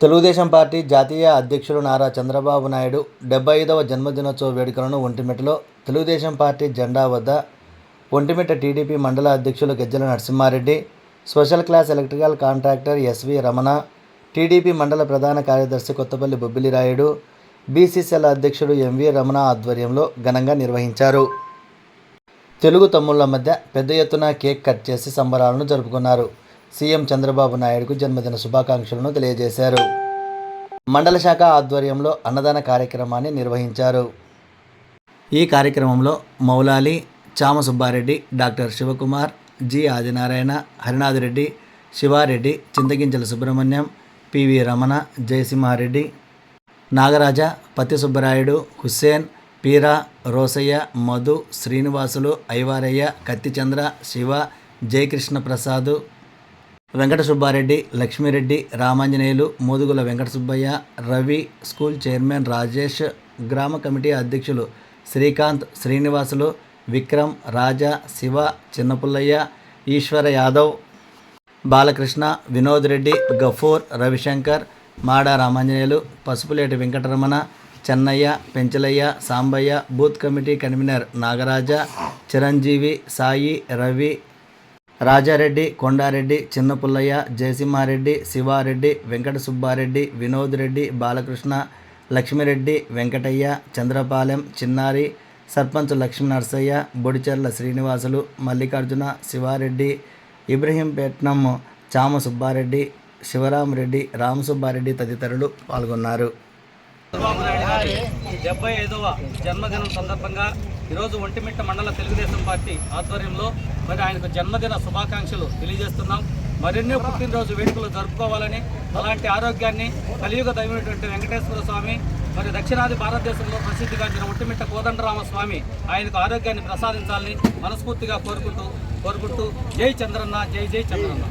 Telugu Desam party జాతీయ అధ్యక్షులు నారా చంద్రబాబు నాయుడు డెబ్బై ఐదవ జన్మదినోత్సవ వేడుకలను ఒంటిమిటలో తెలుగుదేశం పార్టీ జెండా వద్ద ఒంటిమిట టీడీపీ మండల అధ్యక్షులు Gajjala Narasimha Reddy special class electrical contractor SV Ramana TDP మండల ప్రధాన కార్యదర్శి కొత్తపల్లి బొబ్బిలి రాయుడు బీసీసీఎల్ అధ్యక్షుడు ఎంవి రమణ ఆధ్వర్యంలో ఘనంగా నిర్వహించారు. తెలుగు తమ్ముళ్ళ మధ్య పెద్ద ఎత్తున కేక్ కట్ చేసి సంబరాలను జరుపుకున్నారు. సీఎం చంద్రబాబు నాయుడుకు జన్మదిన శుభాకాంక్షలను తెలియజేశారు. మండల శాఖ ఆధ్వర్యంలో అన్నదాన కార్యక్రమాన్ని నిర్వహించారు. ఈ కార్యక్రమంలో Moulali Chama Subbareddy doctor Sivakumar G Adinarayana Harinathreddy Sivareddy Chinthaginchala Subrahmanyam PV Ramana Jayasimhareddy Nagaraja Patti Subbarayudu Hussain Peera Rosaiah Madhu Srinivasulu Aivaraiah Kattichandra Siva Jayakrishna Prasad Venkata Subbareddy Lakshmireddy Ramanjaneyulu Modugula Venkata Subbaiah Ravi school chairman Rajesh గ్రామ committee అధ్యక్షులు Srikanth Srinivasulu Vikram Raja Siva Chinnapullaiah Eswara Yadav Balakrishna Vinod Reddy Gafoor Ravi Shankar Mada Ramanjaneyulu Pasupuleti Venkataramana Chennaiah Penchalaiah Sambaiah booth committee convener Nagaraja Chiranjeevi Sai Ravi Rajareddy Kondareddy Chinnapullaiah Jayasimhareddy Sivareddy Venkata Subbareddy Vinod Reddy Balakrishna Lakshmireddy Venkataiah Chandrapalem Chinnari sarpanch Lakshmi Narasayya బొడిచెర్ల Srinivasulu Mallikarjuna Sivareddy Ibrahimpatnam చామ సుబ్బారెడ్డి శివరామరెడ్డి రామసుబ్బారెడ్డి తదితరులు పాల్గొన్నారు. డెబ్బై ఐదవ జన్మదినం సందర్భంగా ఈరోజు ఒంటిమిట్ట మండల Telugu Desam party ఆధ్వర్యంలో మరి ఆయనకు జన్మదిన శుభాకాంక్షలు తెలియజేస్తున్నాం. మరెన్నో పుట్టినరోజు వేడుకలు జరుపుకోవాలని అలాంటి ఆరోగ్యాన్ని కలియుగ దైవమైనటువంటి వెంకటేశ్వర స్వామి మరి దక్షిణాది భారతదేశంలో ప్రసిద్ధిగాంచిన ఒంటిమిట్ట కోదండరామ స్వామి ఆయనకు ఆరోగ్యాన్ని ప్రసాదించాలని మనస్ఫూర్తిగా కోరుకుంటూ కోరుకుంటూ జై చంద్రన్న జై జై చంద్రన్న.